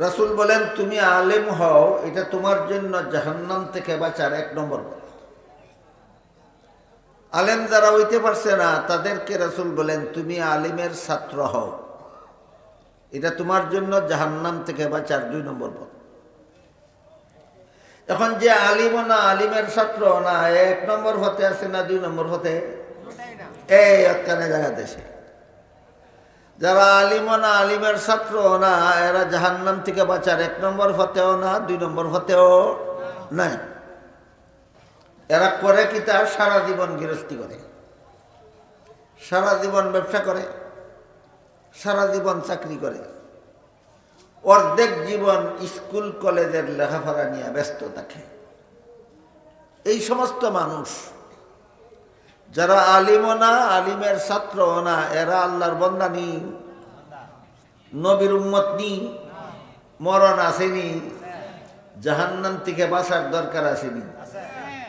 রাসুল বলেন তুমি আলেম হও এটা তোমার জন্য জাহান্নাম থেকে বাঁচার এক নম্বর। আলেম যারা হইতে পারছে না তাদেরকে রাসুল বলেন তুমি আলিমের ছাত্র হও এটা তোমার জন্য জাহান্নাম থেকে বাঁচার দুই নম্বর পথ। এখন যে আলিমও না আলিমের ছাত্র না এক নম্বর হতে আছে না দুই নম্বর হতে এই একখানে জায়গা দেশে। যারা আলিম না আলিমের ছাত্র না, এরা জাহান্নাম থেকে বাঁচার এক নম্বর হতেও না, দুই নম্বর হতেও নাই। এরা করে কি? তার সারা জীবন গৃহস্থী করে। সারা জীবন ব্যবসা করে। সারা জীবন চাকরি করে। অর্ধেক জীবন স্কুল, কলেজের লেখাপড়া নিয়ে ব্যস্ত থাকে। এই সমস্ত মানুষ যারা আলিমও না, আলিমের ছাত্র না, এরা আল্লাহর বন্দানি নবীর উম্মত নি, মরণ আসেনি জাহান্নাম থেকে বাঁচার দরকার আসেনি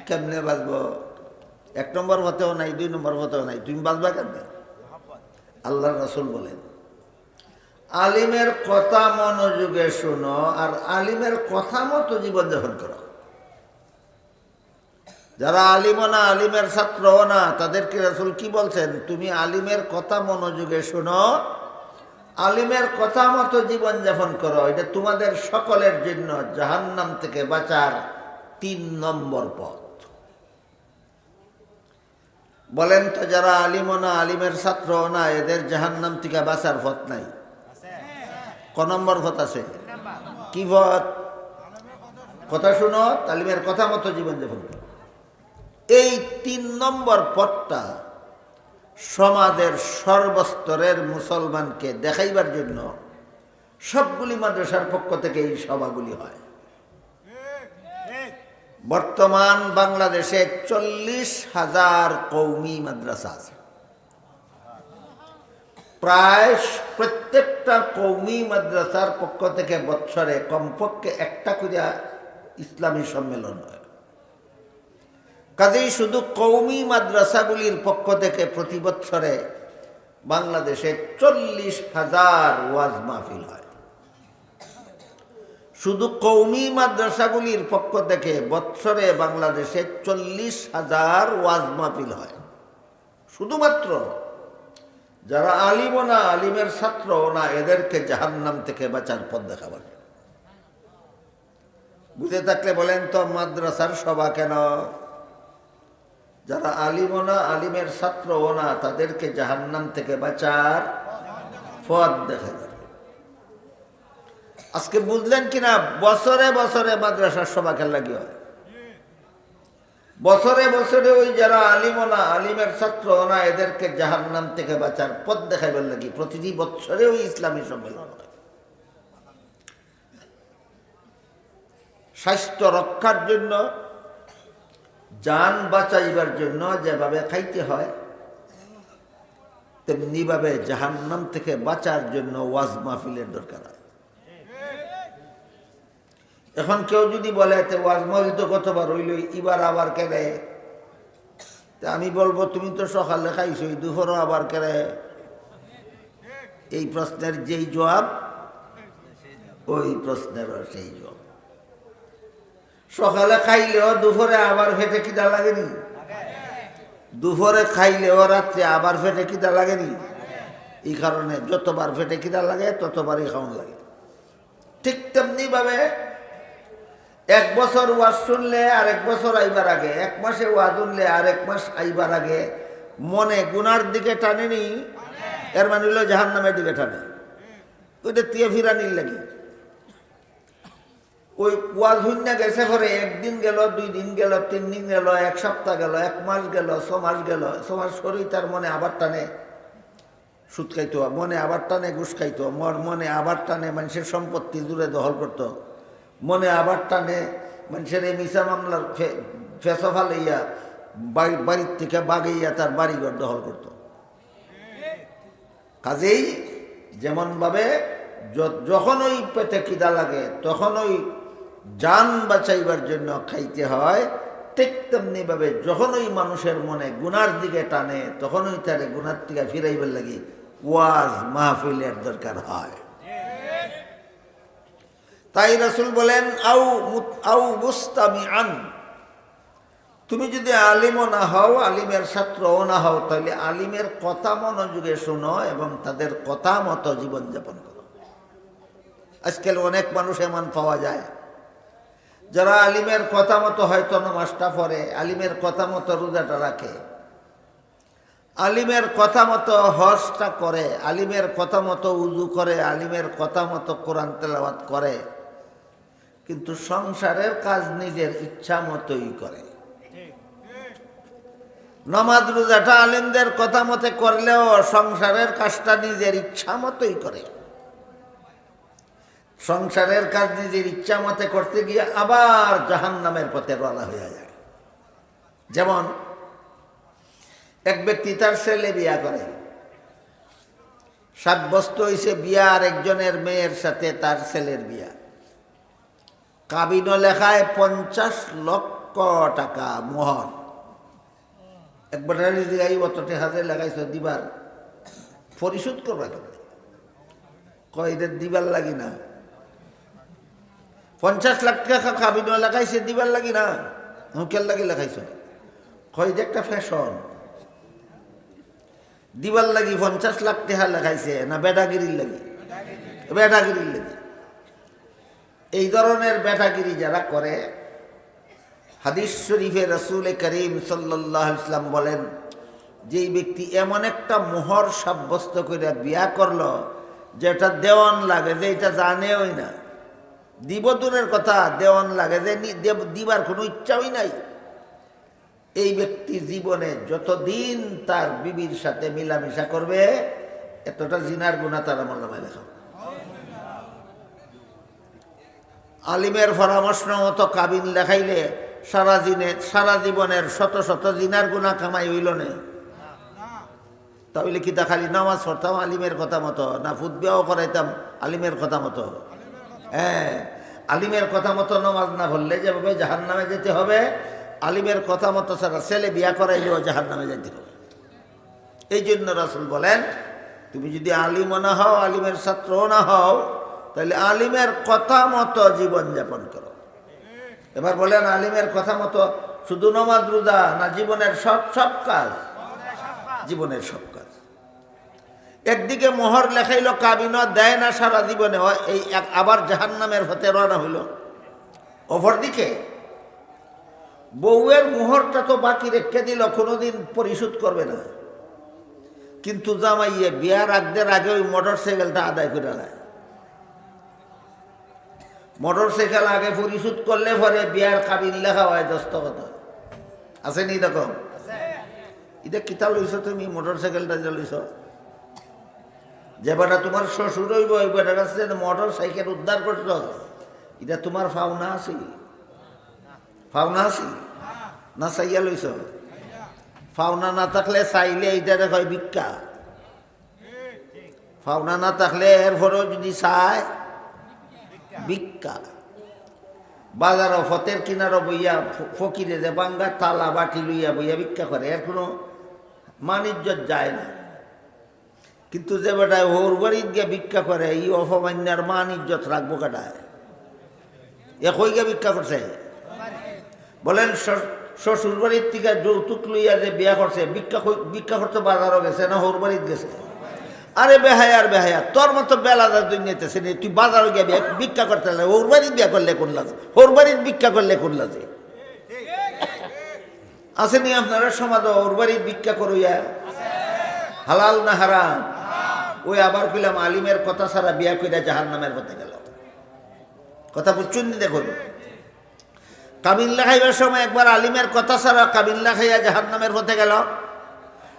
কেমনে বাঁচব? এক নম্বর হতেও নাই, দুই নম্বর হতেও নাই। তুমি বাঁচবা কেমনে? আল্লাহ রাসুল বলেন, আলিমের কথা মনোযোগে শোনো আর আলিমের কথা মতো জীবনযাপন করো। যারা আলিম না, আলিমের ছাত্র না, তাদেরকে রাসুল কি বলছেন? তুমি আলিমের কথা মনোযোগে শোনো। আলিমের কথা মতো জীবনযাপন করো। এটা তোমাদের সকলের জন্য জাহান্নাম থেকে বাঁচার তিন নম্বর পথ। বলেন তো, যারা আলিম না, আলিমের ছাত্র না, এদের জাহান্নাম থেকে বাঁচার পথ নাই। ক নম্বর পথ আছে? কি পথ? কথা শুনো তালিমের কথা মতো জীবনযাপন করো। এই তিন নম্বর পথটা সমাজের সর্বস্তরের মুসলমানকে দেখাইবার জন্য সবগুলি মাদ্রাসার পক্ষ থেকে এই সভাগুলি হয়। বর্তমান বাংলাদেশে চল্লিশ হাজার কৌমি মাদ্রাসা আছে। প্রায় প্রত্যেকটা কৌমি মাদ্রাসার পক্ষ থেকে বৎসরে কমপক্ষে একটা করে ইসলামী সম্মেলন হয়। কাজেই শুধু কৌমি মাদ্রাসাগুলির পক্ষ থেকে প্রতি বৎসরে বাংলাদেশে চল্লিশ হাজার ওয়াজ মাহফিল হয়। শুধু কৌমি মাদ্রাসাগুলির পক্ষ থেকে বৎসরে বাংলাদেশে চল্লিশ হাজার ওয়াজ মাহফিল হয়। শুধুমাত্র যারা আলিম না আলিমের ছাত্র না, এদেরকে জাহান্নাম থেকে বাঁচার পথ দেখাবার। বুঝে থাকলে বলেন তো, মাদ্রাসার সভা কেন? যারা আলিম না, আলিমের ছাত্র না, তাদেরকে জাহান্নাম থেকে বাঁচার পথ দেখা যাবে। আজকে বুঝলেন কিনা? বছরে বছরে মাদ্রাসার সভা খেলা কি হয়? বছরে বছরে ওই যারা আলিম না, আলিমের ছাত্র না, এদেরকে জাহান্নাম থেকে বাঁচার পথ দেখাইবার লাগি। প্রতিটি বছরে ওই ইসলামী সম্মেলন স্বাস্থ্য রক্ষার জন্য যান বাঁচাইবার জন্য যেভাবে খাইতে হয়, তেমনিভাবে জাহান্নাম থেকে বাঁচার জন্য ওয়াজ মাহফিলের দরকার এখন কেউ যদি বলে, তে ওয়াজ মাহফিল তো কতবার হইল, এবার আবার কেড়ে তা আমি বলব, তুমি তো সকালে খাইছো দুপুরও আবার কেড়ে এই প্রশ্নের যেই জবাব, ওই প্রশ্নের সেই জবাব। সকালে খাইলেও দুপুরে আবার ফেটে কিনা লাগেনি। দুপুরে খাইলেও রাত্রে আবার ফেটে কিনা লাগেনি। এই কারণে যতবার ফেটে কিনা লাগে, ততবারই খাওয়ান লাগে। ঠিক তেমনি ভাবে এক বছর ওয়াজ শুনলে আর এক বছর আইবার আগে, এক মাসে ওয়াজ শুনলে আর এক মাস আইবার আগে মনে গুনার দিকে টানেনি, এর মানে হইল জাহান নামের দিকে টানে। ওইটা তিয়া ফিরানির লাগে। ওই ওয়াজ হইনা গেছে পরে একদিন গেল, দুই দিন গেল, তিন দিন গেল, এক সপ্তাহ গেল, এক মাস গেল, ছ মাস গেল, ছ মাস করেই তার মনে আবার টানে সুদ খাইতো, মনে আবার টানে ঘুষ খাইতো, মর মনে আবার টানে মানুষের সম্পত্তি দূরে দখল করত, মনে আবার টানে মানুষের এই মিশা মামলার ফেসফা বাড়ি, বাড়ির থেকে বাগাইয়া তার বাড়িঘর দখল করত। কাজেই যেমনভাবে যখন ওই পেটে কিদা লাগে, তখন ওই যান বাঁচাইবার জন্য খাইতে হয়, ঠিক তেমনি ভাবে যখন মানুষের মনে গুনার দিকে টানে, তখনই তারে গুনার দিকে ফিরাইবার লাগি ওয়াজ মাহফিলের দরকার হয়। তাই রাসুল বলেন আউ আউ মুস্তামি আন তুমি যদি আলিমও না হও, আলিমের ছাত্রও না হও, তাহলে আলিমের কথা মনোযোগে শোনো এবং তাদের কথা মতো জীবনযাপন করো। আজকাল অনেক মানুষ এমন পাওয়া যায় যারা আলিমের কথা মতো হয়তো নামাজটা পড়ে, আলিমের কথা মতো রোজাটা রাখে, আলিমের কথা মতো হজটা করে, আলিমের কথা মতো উজু করে, আলিমের কথা মতো কোরআন তেলাওয়াত করে, কিন্তু সংসারের কাজ নিজের ইচ্ছা মতোই করে। নমাজ রোজাটা আলিমদের কথা মতে করলেও সংসারের কাজটা নিজের ইচ্ছা মতোই করে। সংসারের কাজ নিজের ইচ্ছা মতে করতে গিয়ে আবার জাহান নামের পথে রওনা হয়ে যায়। যেমন, এক ব্যক্তি তার ছেলে বিয়া করে। সাব্যস্ত হয়েছে বিয়া আর একজনের মেয়ের সাথে তার ছেলের বিয়া। কাবিন লেখায় পঞ্চাশ লক্ষ টাকা মোহর। একবার জায়গায় অত হাজার লাগাইছ, দিবার পরিশোধ করবা কেমনে? কয়, এদের দিবার লাগি না। পঞ্চাশ লাখ টাকা খাবি না, লাগাইছে, দিবার লাগি না। হুকের লাগি লাগাইছ। কয় যে একটা ফ্যাশন দিবার লাগি পঞ্চাশ লাখ টাকা লেখাইছে না বেটাগিরির লাগি? বেটাগিরির লাগি। এই ধরনের বেটাগিরি যারা করে, হাদিস শরীফে রসুল করিম সাল্লাহ ইসলাম বলেন, যেই ব্যক্তি এমন একটা মোহর সাব্যস্ত করে বিয়া করল, যেটা দেওয়ান লাগে যে এটা জানেওই না দিব দূরের কথা দেওয়ান লাগে যে দিবার কোনো ইচ্ছাই নাই। এই ব্যক্তি জীবনে যতদিন তার বিবির সাথে মিলামিশা করবে, এতটা জিনার গুণা তার আমার নামে লেখা আলিমের পরামর্শ মতো কাবিন লেখাইলে সারা দিনে সারা জীবনের শত শত জিনার গুণা কামাই হইল না। তাহলে কি তা খালি নামাজ পড়তাম, আলিমের কথা মতো, না ফুটবিয়াও করাইতাম, আলিমের কথা মতো। হ্যাঁ আলিমের কথা মতো নমাজ না পড়লে যেভাবে জাহান নামে যেতে হবে আলিমের কথা মতো সারা ছেলে বিয়া করাইলেও জাহান নামে যেতে হবে। এই জন্য রাসুল বলেন তুমি যদি আলিমও না হও আলিমের ছাত্রও না হও তাহলে আলিমের কথা মতো জীবনযাপন করো। এবার বলেন আলিমের কথা মতো শুধু নমাজ রোজা না জীবনের সব সব কাজ। জীবনের সব কাজ। একদিকে মোহর লেখাইল কাবিন দেয় না সারা জীবনে। এই এক- আবার জাহান নামের হতে রওনা হইল। অপরদিকে বউয়ের মোহরটা তো বাকি রেখে দিল কোনোদিন পরিশোধ করবে না। কিন্তু জামাইয়ে বিয়ার আগদের আগে ওই মোটর সাইকেলটা আদায় করে নেয়। মোটর সাইকেল আগে পরিশোধ করলে পরে বিয়ার কাবিন লেখা হয় দস্তগত আছে নি দেখো? এটা কিতা লইছ তুমি? মোটর সাইকেলটা যে লইছ? যে বেটা তোমার শ্বশুর হইব, ওই বেটার কাছে মোটর সাইকেল উদ্ধার করছ এটা তোমার ফাউনা আছে ফাউনা আছে? না চাইয়া লইছ? ফাউনা না থাকলে চাইলে এইটা হয় ভিক্ষা। ফাউনা না থাকলে এর পরেও যদি চায়, ভিক্ষা। বাজারও ফতের কিনারও বইয়া ফকিরে যে বাঙ্গা তালা বাটি লইয়া বইয়া ভিক্ষা করে, এর কোনো মানিজ্যত যায় না। কিন্তু যে বেটায় ওর বাড়ির গিয়ে ভিক্ষা করে এই অপমান্যার মান ইজ্জত রাখব কাটায়? এ কই গিয়ে ভিক্ষা করছে? বলেন শ্বশ- শ্বশুর বাড়ির থেকে যৌতুক লইয়া যে বিয়া করছে, ভিক্ষা ভিক্ষা করতে বাজারও গেছে না ওর বাড়ির গেছে? আরে বেহায়া আর বেহায়া, তোর মতো বেলা দুই নিতেছে নি, তুই বাজারে গিয়ে ভিক্ষা করতে লাগে ওর বাড়ির বিয়া করলে কোন লাজ? ওর বাড়ির ভিক্ষা করলে কোন লাজে? আসেনি আপনারা সমাজ ওর বাড়ির ভিক্ষা করইয়া হালাল না হারাম? ওই আবার কইলাম আলিমের কথা ছাড়া বিয়া কইরা জাহান নামের পথে গেল। কথা বুঝছেন দেখুন? কাবিল্লা খাইবার সময় একবার আলিমের কথা ছাড়া কাবিল্লা খাইয়া জাহান নামের পথে গেল।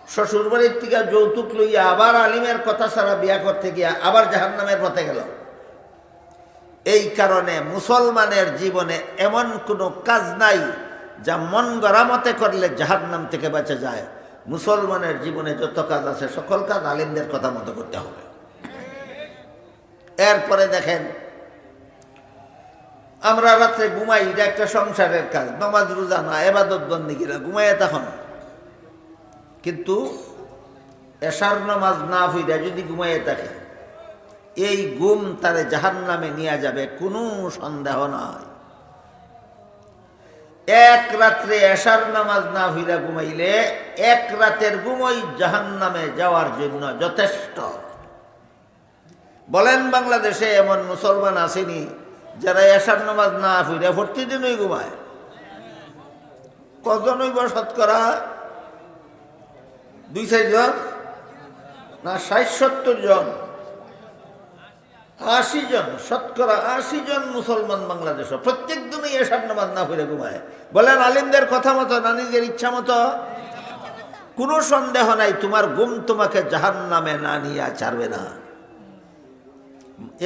শ্বশুর বাড়ির থেকে যৌতুক লইয়া আবার আলিমের কথা ছাড়া বিয়া করতে গিয়া আবার জাহান নামের পথে গেল। এই কারণে মুসলমানের জীবনে এমন কোনো কাজ নাই যা মন গড়া মতে করলে জাহান নাম থেকে বাঁচা যায়। মুসলমানের জীবনে যত কাজ আছে, সকল কাজ আলিমদের কথা মতো করতে হবে। এরপরে দেখেন, আমরা রাত্রে ঘুমাই, এটা একটা সংসারের কাজ, নমাজ, রোজা না, এবাদত বন্দিগিরা ঘুমাইয়া তখন। কিন্তু এশার নামাজ না ফিরা যদি ঘুমাইয়া থাকে, এই গুম তারে জাহান নামে নিয়ে যাবে, কোনো সন্দেহ নয় এক রাত্রে এশার নামাজ না ফিরা ঘুমাইলে, এক রাতের ঘুমই জাহান নামে যাওয়ার জন্য যথেষ্ট। বলেন, বাংলাদেশে এমন মুসলমান আসেনি যারা এশার নামাজ না ফিরে প্রতিদিনই ঘুমায়। কজনই বা শতকরা? দুই চারজন? না, ষাট সত্তর জন? আশি জন, শতকরা আশি জন মুসলমান বাংলাদেশ প্রত্যেক দিনই এসার নামাজ না ফিরে ঘুমায়। বলেন, আলিমদের কথা মতো না, নিজের ইচ্ছা মতো? কোনো সন্দেহ নাই, তোমার গুম তোমাকে জাহান নামে না নিয়ে ছাড়বে না।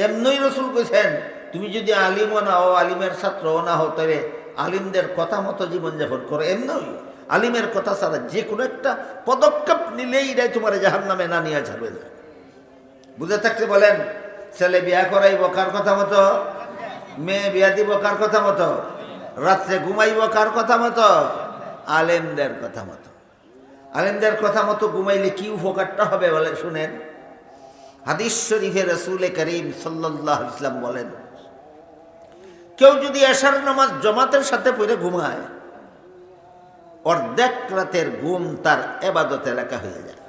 এমনই রসুল কইছেন, তুমি যদি আলিমও না হও আলিমের ছাত্রও না হও তবে আলিমদের কথা মতো জীবনযাপন করো। এমনই আলিমের কথা ছাড়া যে কোনো একটা পদক্ষেপ নিলেই এটাই তোমার জাহান নামে না নিয়ে ছাড়বে না। বুঝে থাকতে বলেন ছেলে বিয়া করাইব কার কথা মতো? মেয়ে বিয়া দিব কার কথা মতো? রাত্রে ঘুমাইব কার কথা মতো? আলেমদের কথা মতো। আলেমদের কথা মতো ঘুমাইলে কি উপকারটা হবে বলে শুনেন? হাদিস শরীফে রসুল করিম সাল্লাহ ইসলাম বলেন, কেউ যদি এশার নামাজ জমাতের সাথে পড়ে ঘুমায়, অর্ধেক রাতের ঘুম তার এবাদত এলাকা হয়ে যায়।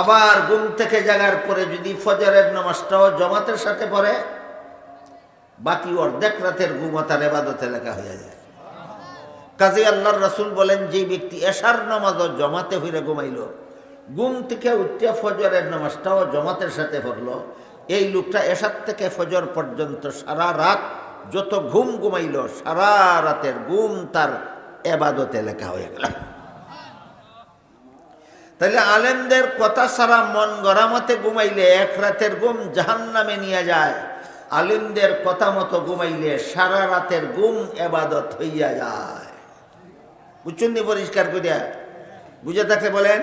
আবার ঘুম থেকে জাগার পরে যদি ফজরের নামাজটাও জমাতের সাথে পড়ে, বাকি অর্ধেক রাতের ঘুম তার এবাদত এলাকা হয়ে যায়। কাজী আল্লাহর রসুল বলেন, যে ব্যক্তি এশার নামাজও জমাতে ফিরে ঘুমাইল, ঘুম থেকে উঠতে ফজরের নামাজটাও জমাতের সাথে পড়ল, এই লোকটা এশার থেকে ফজর পর্যন্ত সারা রাত যত ঘুম ঘুমাইল, সারা রাতের ঘুম তার এবাদতে লেখা হয়ে গেল। তাহলে আলেমদের কথা সারা মন গড়ামতে ঘুমাইলে এক রাতের ঘুম জাহান নামে নিয়ে যায়। আলিমদের কথা মতো ঘুমাইলে সারা রাতের ঘুম এবাদত হইয়া যায়। নি পরিষ্কার করিয়া বুঝে থাকলে বলেন,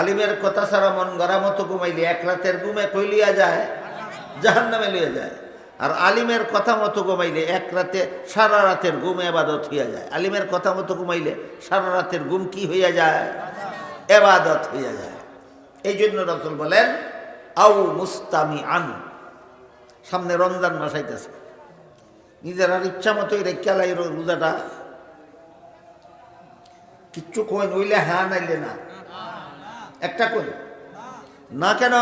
আলিমের কথা সারা মন গড়া মতো ঘুমাইলে এক রাতের ঘুমে কইলিয়া যায়? জাহান নামে লিয়ে যায়। আর আলিমের কথা মতো ঘুমাইলে এক রাতে সারা রাতের ঘুম এবাদত হইয়া যায়। আলিমের কথা মতো ঘুমাইলে সারা রাতের ঘুম কি হইয়া যায়? এবাদত হইয়া যায়। এই জন্য রসুল বলেন আউ মুস্তামি আন সামনে রমজান মাস আইতেছে। নিজের আর ইচ্ছা মতোই রেখা লাই রোজাটা। কিচ্ছু কই নইলে হ্যাঁ নাইলে না। একটা কই না কেন?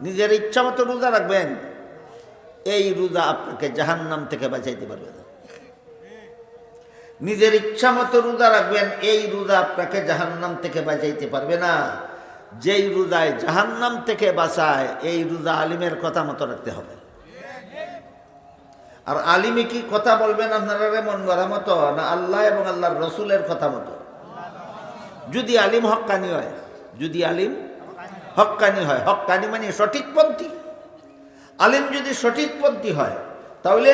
নিজের ইচ্ছা মতো রোজা রাখবেন। এই রোজা আপনাকে জাহান্নাম থেকে বাঁচাইতে পারবে না। নিজের ইচ্ছা মতো রোজা রাখবেন, এই রোজা আপনাকে জাহান্নাম থেকে বাঁচাইতে পারবে না। যেই রোজায় জাহান্নাম থেকে বাঁচায়, এই রোজা আলিমের কথা মতো রাখতে হবে। আর আলিমে কি কথা বলবেন আপনারা মন গড়া মতো? না আল্লাহ এবং আল্লাহর রসুলের কথা মতো? যদি আলিম হক্কানি হয়, যদি আলিম হক্কানি হয় হক্কানি মানে সঠিক পন্থী। আলিম যদি সঠিক পন্থী হয়, তাহলে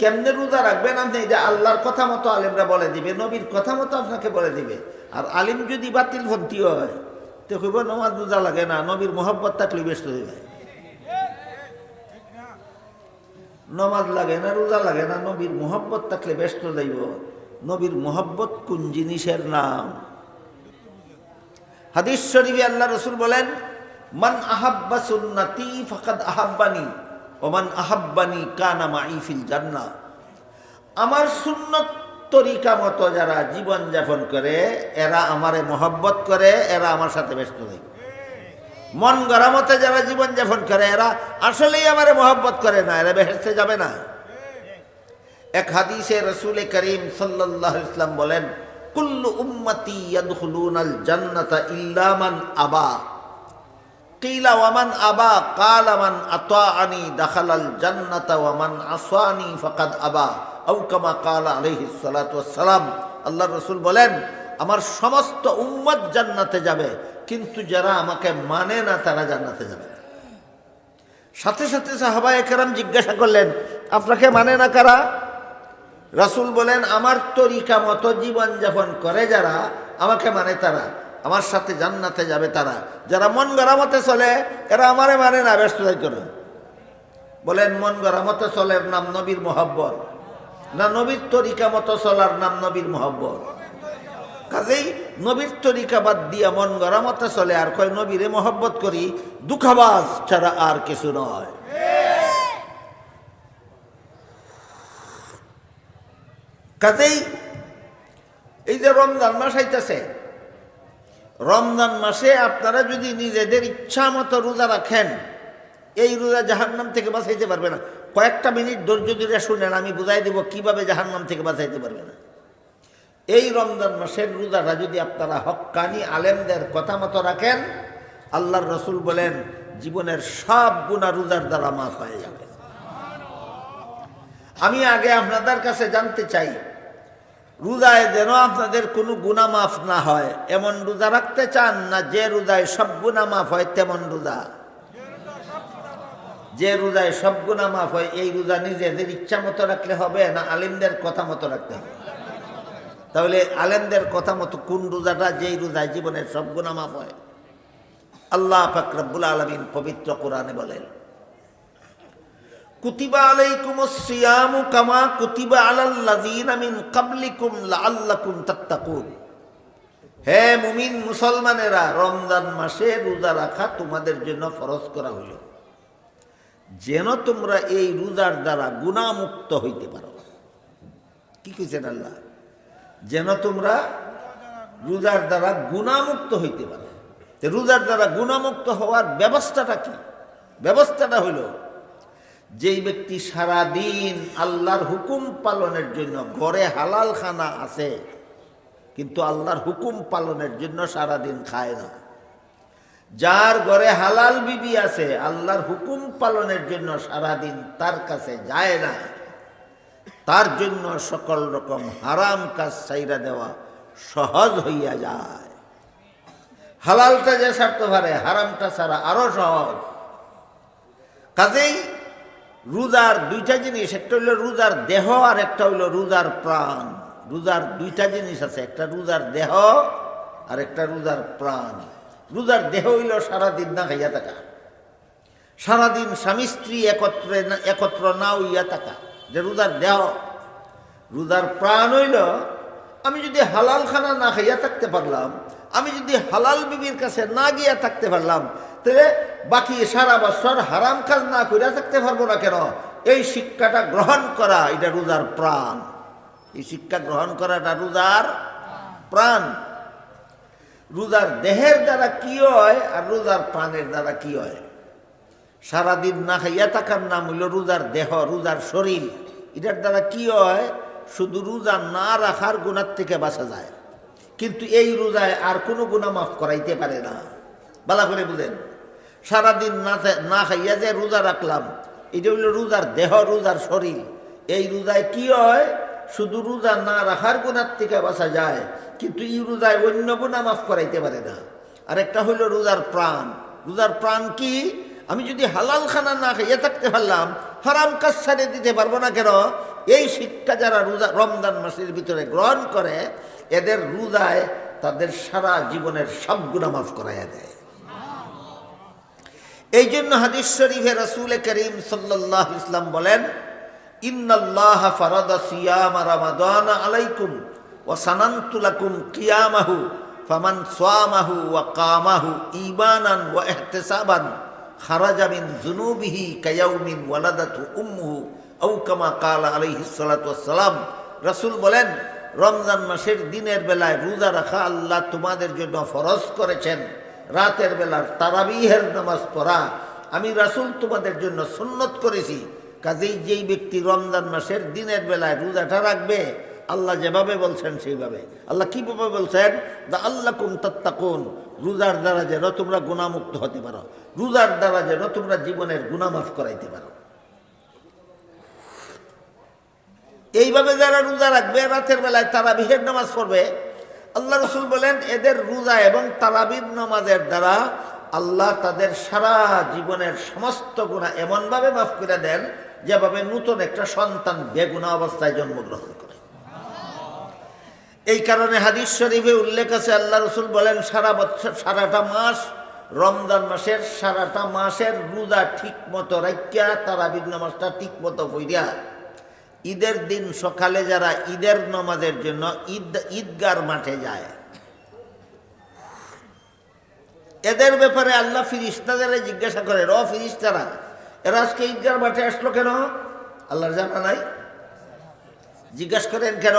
কেমনে রোজা রাখবেন আপনি? যে আল্লাহর কথা মতো আলিমরা বলে দিবে, নবীর কথা মতো আপনাকে বলে দিবে। আর আলিম যদি বাতিল পন্থী হয়, তো কইব নমাজ রোজা লাগে না, নবীর মোহব্বত থাকলে ব্যস্ত হয়ে নমাজ লাগে না, রোজা লাগে না, নবীর মোহব্বত থাকলে ব্যস্ত যাইব। নবীর মোহব্বত কোন জিনিসের নাম? হাদিস শরীফে আল্লাহ রসুল বলেন, মান আহাব্বা সুন্নাতি ফাকাদ আহাব্বানি। ওমান আহাব্বানি কানা মাই ফিল জান্নাহ। আমার সুন্নত তরিকা মতো যারা জীবন যাপন করে, এরা আমারে মহব্বত করে, এরা আমার সাথে ব্যস্ত থাকে। মন গড়া মতে যারা জীবন যাপন করে, এরা আসলেই আমারে মহব্বত করে না, এরা বেহেস্তে যাবে না। এক হাদিসে রসুল করিম সাল্লাহ ইসলাম বলেন, কুল্লু উম্মতি ইয়াদখুলুনাল জান্নাতা ইল্লা মান আবা। কিলা ওয়ামান আবা, কালা মান আতাআনি দাখালাল জান্নাতা ওয়ামান আসানি ফাকাদ আবা, আও কামা কালা সালাতু ওয়াসসালাম। আল্লাহ রসুল বলেন, আমার সমস্ত উম্মত জান্নাতে যাবে, কিন্তু যারা আমাকে মানে না, তারা জান্নাতে যাবে। সাথে সাথে সাহাবা একরাম জিজ্ঞাসা করলেন, আপনাকে মানে না কারা? রাসুল বলেন, আমার তরিকা মতো জীবনযাপন করে যারা, আমাকে মানে তারা। আমার সাথে জান্নাতে যাবে তারা। যারা মন গড়া মতে চলে, এরা আমারে মানে না, ব্যস্ত যাইত বলেন, মন গড়া মতো চলের নাম নবীর মোহব্বত। না, নবীর তরিকা মতো চলার নাম নবীর মোহব্বত। কাজেই নবীর তরিকা বাদ দিয়া মন গড়া মতে চলে, আর কয়, নবীরে মহব্বত করি, দুঃখাবাজ ছাড়া আর কিছু নয়। কাজেই এই যে রমজান মাস আইতেছে রমজান মাসে আপনারা যদি নিজেদের ইচ্ছা মতো রোজা রাখেন, এই রোজা জাহান্নাম থেকে বাঁচাইতে পারবে না। কয়েকটা মিনিট ধৈর্য ধরে শুনেন, আমি বুঝাই দেব কীভাবে জাহান্নাম থেকে বাঁচাইতে পারবে না। এই রমজান মাসের রোজাটা যদি আপনারা হক্কানি আলেমদের কথা মতো রাখেন, আল্লাহর রসুল বলেন, জীবনের সব গুণা রোজার দ্বারা মাফ হয়ে যাবে। আমি আগে আপনাদের কাছে জানতে চাই রোজায় যেন আপনাদের কোনো গুণা মাফ না হয়। এমন রোজা রাখতে চান না, যে রোজায় সব গুণা মাফ হয় তেমন রোজা। যে রোজায় সব গুণা মাফ হয়, এই রোজা নিজেদের ইচ্ছা মতো রাখলে হবে না আলিমদের কথা মতো রাখতে হবে। তাহলে আলেমদের কথা মতো কোন রোজাটা যেই রোজায় জীবনের সব গুণা মাফ হয়? আল্লাহ ফাকরাবুল আলমিন পবিত্র কোরআনে বলেন কুতিবা আলাইকুম সিয়ামু কামা কুতিবা আলাল্লাযীনা মিন ক্বাবলিকুম লাআল্লাকুম তাত্তাকুন। হে মুমিন মুসলমানেরা, রমজান মাসে রোজা রাখা তোমাদের জন্য ফরজ করা হইল। যেন তোমরা এই রোজার দ্বারা গুণামুক্ত হইতে পারো। কি কইছেন আল্লাহ? যেন তোমরা রোজার দ্বারা গুণামুক্ত হইতে পারো। রোজার দ্বারা গুণামুক্ত হওয়ার ব্যবস্থাটা কি? ব্যবস্থাটা হইল যেই ব্যক্তি সারা দিন আল্লাহর হুকুম পালনের জন্য ঘরে হালাল খানা আছে, কিন্তু আল্লাহর হুকুম পালনের জন্য সারা দিন খায় না। যার ঘরে হালাল বিবি আছে, আল্লাহর হুকুম পালনের জন্য সারা দিন তার কাছে যায় না। তার জন্য সকল রকম হারাম কাজ সাইরা দেওয়া সহজ হইয়া যায়। হালালটা যে ছাড়তে পারে হারামটা ছাড়া আরও সহজ। কাজেই রোজার দুইটা জিনিস, একটা হইল রোজার দেহ আর একটা হইল রোজার প্রাণ। রোজার দুইটা জিনিস আছে, একটা রোজার দেহ আর একটা রোজার প্রাণ। রোজার দেহ হইল সারাদিন না খাইয়া থাকা। সারাদিন স্বামী স্ত্রী একত্রে একত্র না হইয়া থাকা, যে রোজার দেহ। রোজার প্রাণ হইল, আমি যদি হালাল খানা না খাইয়া থাকতে পারলাম, আমি যদি হালাল বিবির কাছে না গিয়া থাকতে পারলাম তাহলে বাকি সারা বছর হারাম কাজ না কইরা থাকতে পারব না কেন? এই শিক্ষাটা গ্রহণ করা, এটা রোজার প্রাণ। এই শিক্ষা গ্রহণ করাটা রোজার প্রাণ। রোজার দেহের দ্বারা কি হয় আর রোজার প্রাণের দ্বারা কি হয়? সারাদিন না খাইয়া থাকার নাম হইল রোজার দেহ, রোজার শরীর। এটার দ্বারা কি হয়? শুধু রোজা না রাখার গুণার থেকে বাঁচা যায়। কিন্তু এই রোজায় আর কোনো গুণা মাফ করাইতে পারে না। বালা করে বুঝেন। সারাদিন না না খাইয়া যে রোজা রাখলাম, এটা হইল রোজার দেহ, রোজার শরীর। এই রোজায় কি হয়? শুধু রোজা না রাখার গুণার থেকে বাঁচা যায়, কিন্তু এই রোজায় অন্য গুণা মাফ করাইতে পারে না। আর একটা হইল রোজার প্রাণ। রোজার প্রাণ কি? আমি যদি হালাল খানা না খাইয়ে থাকতে পারলাম, হারাম কাজ ছাড়ে দিতে পারব না কেন? এই শিক্ষা যারা রোজা রমজান মাসের ভিতরে গ্রহণ করে, এদের রোজায় তাদের সারা জীবনের সব গুণা মাফ করাইয়া দেয়। এই জন্য হাদিস শরীফে রসুল করিম সাল্লাহ ইসলাম বলেন, ইন্নাল্লাহ ফারাদা সিয়াম রামাদান আলাইকুম ওয়া সানান্তুলাকুম কিয়ামাহু ফামান সোয়ামাহু ওয়া কামাহু ঈমানান ওয়া ইহতিসাবান খারাজা মিন যুনুবিহি কায়াউমিন ওয়ালাদাতু উম্মুহু আও কামা কালা আলাইহিস সালাতু ওয়াসসালাম। রাসূল বলেন, রমজান মাসের দিনের বেলায় রোজা রাখা আল্লাহ তোমাদের জন্য ফরজ করেছেন। রাতের বেলার তারাবিহের নামাজ পড়া। আমি রাসূল তোমাদের জন্য সুন্নত করেছি। কাজেই যেই ব্যক্তি রমজান মাসের দিনের বেলায় রোজাটা রাখবে, আল্লাহ যেভাবে বলছেন সেইভাবে। আল্লাহ কীভাবে বলছেন? দা আল্লাহ কুম তত্তাকুন। রোজার দ্বারা যেন তোমরা গুণামুক্ত হতে পারো। রোজার দ্বারা যেন তোমরা জীবনের গুণামাফ করাইতে পারো। এইভাবে যারা রোজা রাখবে, রাতের বেলায় তারা বিহের নামাজ পড়বে আল্লাহ রসুল বলেন, এদের রোজা এবং তারাবির নামাজের দ্বারা আল্লাহ তাদের সারা জীবনের সমস্ত গুণা এমনভাবে মাফ করে দেন, যেভাবে নতুন একটা সন্তান বেগুনা অবস্থায় জন্মগ্রহণ করে। এই কারণে হাদিস শরীফে উল্লেখ আছে, আল্লাহ রসুল বলেন, সারা বছর সারাটা মাস, রমজান মাসের সারাটা মাসের রোজা ঠিক মতো রাখিয়া তারাবির নামাজটা ঠিক মতো পইরা ঈদের দিন সকালে যারা ঈদের নামাজের জন্য ঈদ, ঈদগার মাঠে যায়। এদের ব্যাপারে আল্লাহ ফিরিস্তাদের জিজ্ঞাসা করেন, ও ফিরিস্তারা, এরা আজকে ঈদগার মাঠে আসলো কেন? আল্লাহর জানা নাই। জিজ্ঞাসা করেন, কেন?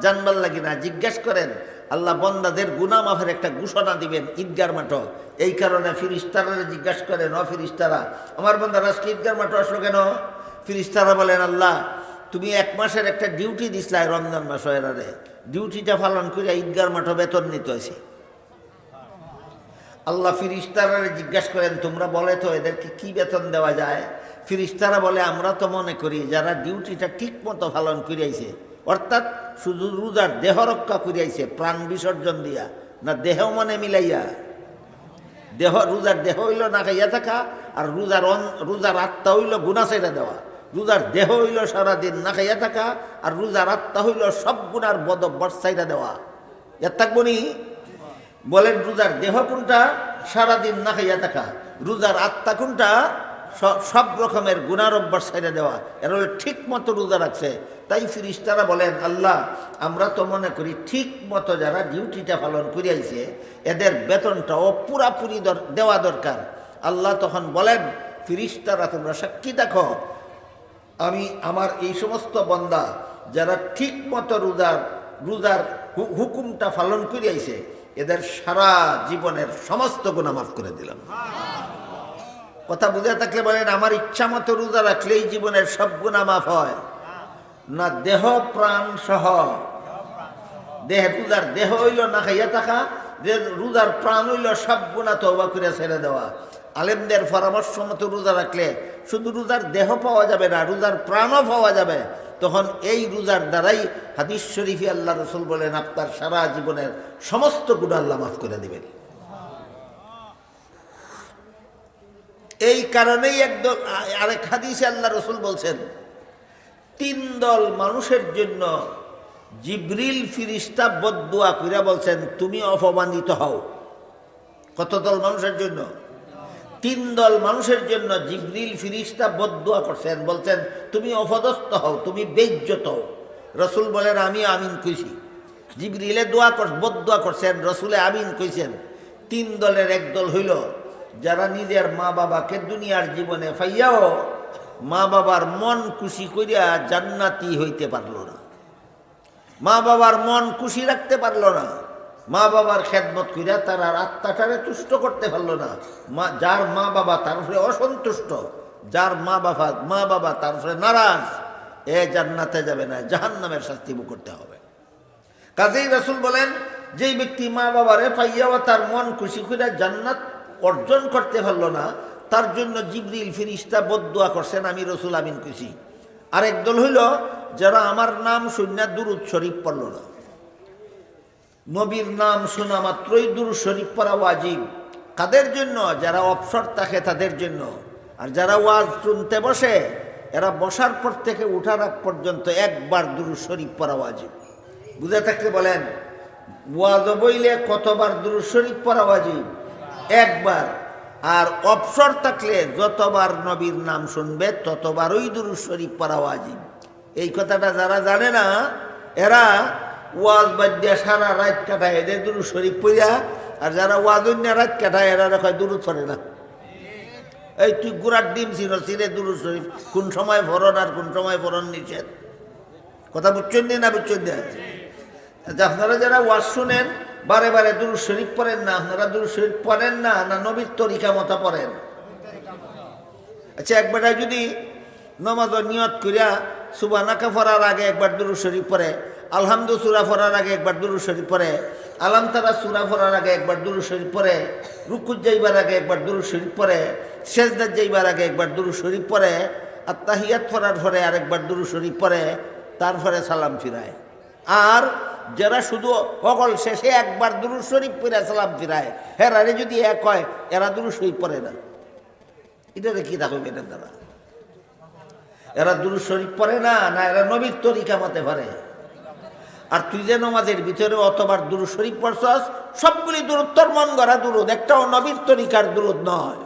জানবার লাগি না। জিজ্ঞাসা করেন, আল্লাহ বন্দাদের গুনা মাফের একটা ঘোষণা দিবেন ঈদগার মাঠ। এই কারণে ফিরিস্তারা জিজ্ঞাসা করেন, ও ফিরিস্তারা, আমার বন্দারা আজকে ঈদগার মাঠ আসলো কেন? ফিরিস্তারা বলেন, আল্লাহ তুমি এক মাসের একটা ডিউটি দিসলাই রমজান মাস এরারে ডিউটিটা পালন করে ঈদগার মাঠ বেতন নিতে হয়েছে। আল্লাহ ফিরিস্তারা জিজ্ঞাসা করেন, তোমরা বলে তো এদেরকে কি বেতন দেওয়া যায়? ফিরিস্তারা বলে, আমরা তো মনে করি যারা ডিউটিটা ঠিক মতো পালন করিয়াইছে, অর্থাৎ শুধু রোজার দেহ রক্ষা করিয়াইছে, প্রাণ বিসর্জন দিয়া, না দেহ মনে মিলাইয়া। দেহ, রোজার দেহ হইল না খাইয়া থাকা, আর রোজার রোজার আত্মা হইল গুণা ছেড়ে দেওয়া। রোজার দেহ হইল সারাদিন না খাইয়া থাকা, আর রোজার আত্মা হইল সব গুণার বদ বর্ষাইটা দেওয়া। এর থাকব নি? বলেন, রোজার দেহ কোনটা? সারাদিন না খাইয়া থাকা। রোজার আত্মা কোনটা? সব রকমের গুণার অভ্যাস ছেড়ে দেওয়া। এরা হলো ঠিক মতো রোজা রাখছে। তাই ফিরিস্তারা বলেন, আল্লাহ, আমরা তো মনে করি ঠিক মতো যারা ডিউটিটা পালন করিয়াইছে, এদের বেতনটাও পুরাপুরি দেওয়া দরকার। আল্লাহ তখন বলেন, ফিরিস্তারা তোমরা সাক্ষী দেখো আমি আমার এই সমস্ত বন্দা যারা ঠিক মতো রোজার রোজার হুকুমটা পালন করিয়াছে এদের সারা জীবনের সমস্ত গুণা মাফ করে দিলাম। কথা বুঝে থাকলে বলেন, আমার ইচ্ছা মতো রোজা রাখলেই জীবনের সব গুণা মাফ হয়। না দেহ প্রাণ সহ। দেহ, রোজার দেহ হইল না খাইয়া থাকা রোজার প্রাণ হইল সব গুণা তবা করে ছেড়ে দেওয়া। আলেমদের পরামর্শ মতো রোজা রাখলে শুধু রোজার দেহ পাওয়া যাবে না, রোজার প্রাণও পাওয়া যাবে। তখন এই রোজার দ্বারাই হাদিস শরীফি আল্লাহ রসুল বলেন, আপনার সারা জীবনের সমস্ত গুণা আল্লাহ মাফ করে দেবেন। এই কারণেই একদম আরেক হাদিসে আল্লাহ রসুল বলছেন, তিন দল মানুষের জন্য জিব্রিল ফিরিস্তা বদুয়া কইরা বলছেন, তুমি অপমানিত হও। কত দল মানুষের জন্য? তিন দল মানুষের জন্য জিবরিল ফিরিস্তা বদুয়া করছেন, বলছেন, তুমি অপদস্থ হও, তুমি বেজ্জত হও। রসুল বলেন, আমি আমিন কইছি। জিবরিলে দোয়া কর, বদুয়া করছেন, রসুলে আমিন কইছেন। তিন দলের এক দল হইল, যারা নিজের মা বাবাকে দুনিয়ার জীবনে ফাইয়াও মা বাবার মন খুশি করিয়া জান্নাতি হইতে পারল না। মা বাবার মন খুশি রাখতে পারল না। মা বাবার খেদমত করিয়া তার আর আত্মাটারে তুষ্ট করতে পারল না। মা যার মা বাবা তার উপরে অসন্তুষ্ট, যার মা বাবা মা বাবা তার উপরে নারাজ, এ জান্নাতে যাবে না জাহান নামের শাস্তি ভোগ করতে হবে। কাজেই রসুল বলেন, যেই ব্যক্তি মা বাবারে পাইয়াও তার মন খুশি করে জান্নাত অর্জন করতে পারল না, তার জন্য জিবরিল ফিরিস্তা বদুয়া করছেন আমি রসুল আমিন খুশি আরেক দল হইল, যারা আমার নাম শূন্য দুরুদ শরীফ পড়ল না। নবীর নাম শোনা মাত্রই দুরুদ শরীফ পড়া ওয়াজিব। কাদের জন্য? যারা অবসর থাকে তাদের জন্য। আর যারা ওয়াজ শুনতে বসে, এরা বসার পর থেকে উঠার আগ পর্যন্ত একবার দুরুদ শরীফ পড়া ওয়াজিব। বুঝে থাকলে বলেন, ওয়াজ বইলে কতবার দুরুদ শরীফ পড়া ওয়াজিব? একবার। আর অবসর থাকলে যতবার নবীর নাম শুনবে, ততবারই দুরুদ শরীফ পড়া ওয়াজিব। এই কথাটা যারা জানে না, এরা ওয়াজ বাদ দিয়া সারা রাত কাটায় এদের দুরুদ শরীফ পড়িয়া আর যারা ওয়াজ অন্য রাত কাটায় এরা কয় দুরুদ পড়ে না। এই তুই গুড়ার ডিম ছিল সিরে দুরুদ শরীফ কোন সময় ভরণ আর কোন সময় ভরণ নিষেধ। কথা বুঝছেন নি বুঝছেন না? আচ্ছা, আপনারা যারা ওয়াজ শুনেন বারে বারে দুরুদ শরীফ পড়েন না আপনারা দুরুদ শরীফ পড়েন না না নবীর তরিকা মতো পড়েন। আচ্ছা একবার যদি নমাজ নিয়ত করিয়া সুবানাকা পড়ার আগে একবার দুরুদ শরীফ পড়ে আলহামদু সুরা পড়ার আগে একবার দুরুদ শরীফ পরে আলাম তারা সুরা পড়ার আগে একবার দুরুদ শরীফ পরে রুকুত যাইবার আগে একবার দুরুদ শরীফ পরে শেষদার যাইবার আগে একবার দুরুদ শরীফ পড়ে। আর তাহিয়াত পড়ার পরে আরেকবার দুরুদ শরীফ পরে তারপরে সালাম ফিরায়। আর যারা শুধু অকল শেষে একবার দুরু শরীফ পরে সালাম ফিরায়, হেরারে যদি এক হয়, এরা দুরুদ শরীফ পরে না। এটা কি থাকবে এটার দ্বারা এরা দুরু শরীফ পরে না না এরা নবীর তরিকা মতে পারে আর তুই যে নমাজের ভিতরে অতবার দুরু শরীফ পড়ছস, সবগুলি দূরত্তর মন গড়া দূরত একটাও নবীর তরিকার দূরত নয়।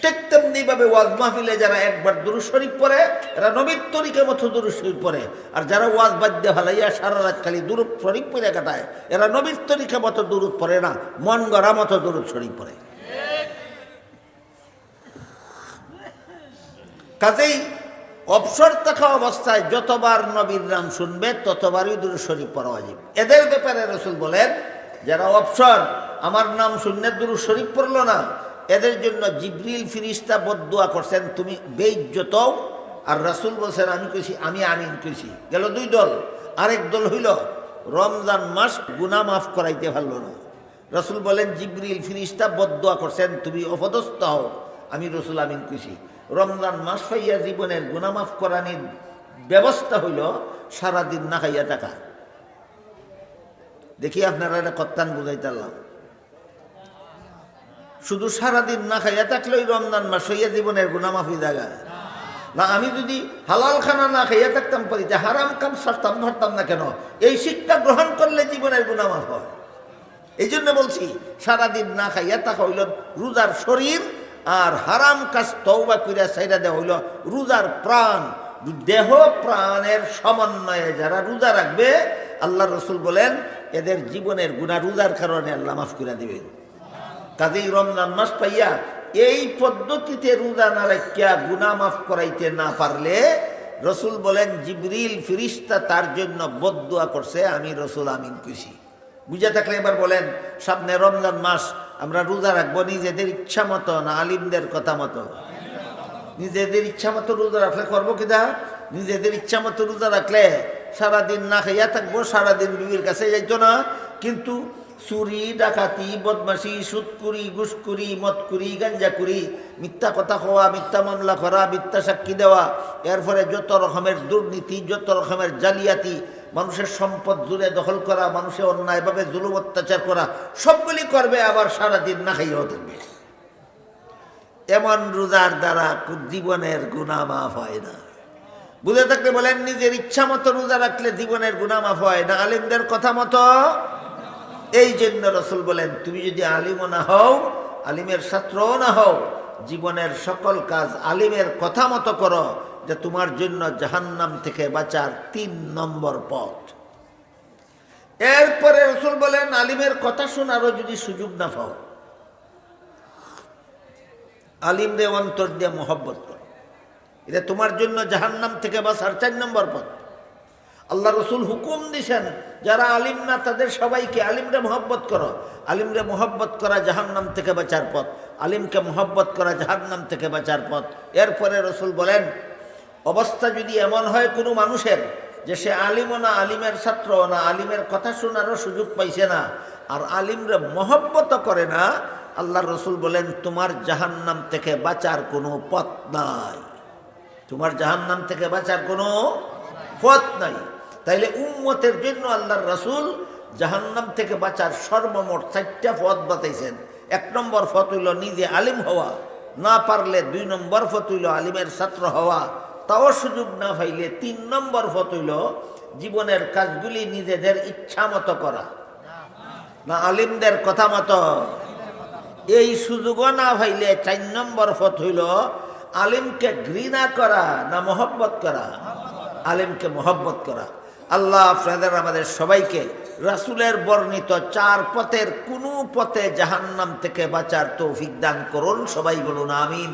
ঠিক তেমনি এমনিভাবে ওয়াজ মাহফিলে যারা একবার দুরু শরীফ পড়ে, এরা নবীর তরিকে মতো দুরু শরীফ পড়ে। আর যারা ওয়াজ বাদ্য ফালাইয়া সারা রাত খালি দুরুদ শরীফ পড়ে কাটায়, এরা নবীর তরিকে মতো দুরুদ পড়ে না, মন গড়া মতো দুরুদ শরীফ পড়ে। কাজেই অবসর থাকা অবস্থায় যতবার নবীর নাম শুনবে, ততবারই দূর শরীফ পড়া অজীব এদের ব্যাপারে রসুল বলেন, যারা অবসর, আমার নাম শুনলে দূর শরীফ পড়ল না। এদের জন্য জিবরিল ফিরিস্তা বদুয়া করছেন, তুমি বেইজ্জত আর রাসুল বলছেন, আমি কইছি, আমি আমিন কইছি। গেল দুই দল। আরেক দল হইল, রমজান মাস গুনা মাফ করাইতে পারল না। রসুল বলেন, জিবরিল ফিরিস্তা বদুয়া করছেন, তুমি অপদস্থ হও। আমি রসুল আমিন কইছি। রমজান মাস পাইয়া জীবনের গুনামাফ করানির ব্যবস্থা হইল সারাদিন না খাইয়া থাকা। দেখি আপনারা এটা কত্তান বুঝাইতারলাম শুধু সারাদিন না খাইয়া থাকলেই রমজান মাস হইয়া জীবনের গুনামাফি জায়গা না, আমি যদি হালাল খানা না খাইয়া থাকতাম পারি তা হারাম কাম সারতাম, ধরতাম না কেন? এই শিক্ষা গ্রহণ করলে জীবনের গুনামাফ হয়। এই জন্য বলছি, সারাদিন না খাইয়া থাকা হইল রোজার শরীর আর হারাম কাজ তৌবা করিয়া সাইরা দেওয়া হইল রোজার প্রাণ। দেহ প্রাণের সমন্বয়ে যারা রোজা রাখবে আল্লাহ রসুল বলেন, এদের জীবনের গুণা রোজার কারণে আল্লাহ মাফ করে দিবেন। কাজেই রমজান মাস পাইয়া এই পদ্ধতিতে রোজা না রাখিয়া গুণা মাফ করাইতে না পারলে রসুল বলেন, জিবরিল ফিরিস্তা তার জন্য বদুয়া করছে, আমি রসুল আমিন খুশি বুঝে থাকলে এবার বলেন, সামনে রমজান মাস আমরা রোজা রাখব, নিজেদের ইচ্ছা মতো না, আলিমদের কথা মতো। নিজেদের ইচ্ছা মতো রোজা রাখলে করব কিনা নিজেদের ইচ্ছা মতো রোজা রাখলে সারাদিন না খাইয়া থাকব, সারাদিন বিবির কাছে যাইতো না। কিন্তু চুরি, ডাকাতি বদমাসি সুদকুরি ঘুষকুরি, মদকুরি, গাঞ্জাকুরি, মিথ্যা কথা হওয়া মিথ্যা মামলা করা, মিথ্যা সাক্ষী দেওয়া, এর ফলে যত রকমের দুর্নীতি, যত রকমের জালিয়াতি মানুষের সম্পদ জুড়ে দখল করা, মানুষের অন্যায়ভাবে জুলুম, অত্যাচার করা, সবগুলি করবে, আবার সারাদিন না খাইয়াও থাকবে। এমন রোজার দ্বারা জীবনের গুণা মাফ হয় না। বুঝে থাকলে বলেন, নিজের ইচ্ছা মতো রোজা রাখলে জীবনের গুণা মাফ হয় না। আলিমদের কথা মতো। এই জন্য রসুল বলেন, তুমি যদি আলিমও না হও, আলিমের ছাত্রও না হও, জীবনের সকল কাজ আলিমের কথা মতো করো যে তোমার জন্য জাহান্নাম থেকে বাঁচার তিন নম্বর পথ। এরপরে রসুল বলেন, আলিমের কথা শোনারও যদি সুযোগ না পাও, আলিমরে অন্তর দিয়ে মোহব্বত করো। এটা তোমার জন্য জাহান্নাম থেকে বাঁচার চার নম্বর পথ। আল্লাহ রসুল হুকুম দিছেন, যারা আলিম না, তাদের সবাইকে আলিমরে মোহব্বত করো। আলিমরে মোহব্বত করা জাহান্নাম থেকে বাঁচার পথ। আলিমকে মোহব্বত করা জাহান্নাম থেকে বাঁচার পথ। এরপরে রসুল বলেন অবস্থা যদি এমন হয় কোনো মানুষের যে সে আলিমও না আলিমের ছাত্র না, আলিমের কথা শোনারও সুযোগ পাইছে না, আর আলিমরে মহব্বত করে না আল্লাহ রসুল বলেন, তোমার জাহান্নাম থেকে বাঁচার কোনো পথ নাই। তোমার জাহান্নাম থেকে বাঁচার কোনো পথ নাই। তাইলে উম্মতের জন্য আল্লাহর রসুল জাহান্নাম থেকে বাঁচার সর্বমোট চারটা পথ বাতাইছেন এক নম্বর হইল নিজে আলিম হওয়া, না পারলে দুই নম্বর হইল আলিমের ছাত্র হওয়া। তাও সুযোগ না পাইলে তিন নম্বর পথ হইল জীবনের কাজগুলি নিজেদের ইচ্ছা মতো করা। না আলিমদের কথা মতো। এই সুযোগও না পাইলে চার নম্বর ফত হইল আলিমকে ঘৃণা করা না মহব্বত করা। আলিমকে মহব্বত করা। আল্লাহ আপনাদের, আমাদের সবাইকে রাসুলের বর্ণিত চার পথের কোনো পথে জাহান্নাম থেকে বাঁচার তৌফিক দান করুন। সবাই বলুন, আমিন।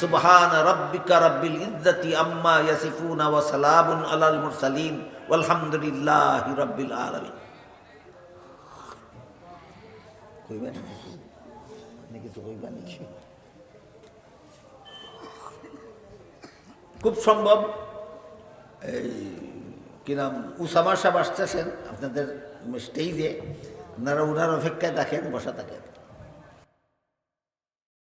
সুবহান রব্বিকা রব্বিল ইজ্জতি আম্মা ইয়াসিফুনা ওয়া সালামুন আলাল মুরসালিন ওয়ালহামদুলিল্লাহি রব্বিল আলামিন। কইবেন? আপনি কিছু কইবেন খুব সম্ভব। এই কি নাম? উসামা সাহেব আসতেছেন। আপনাদের স্টেজে আপনারা উনার অপেক্ষায় দেখেন বসা থাকেন।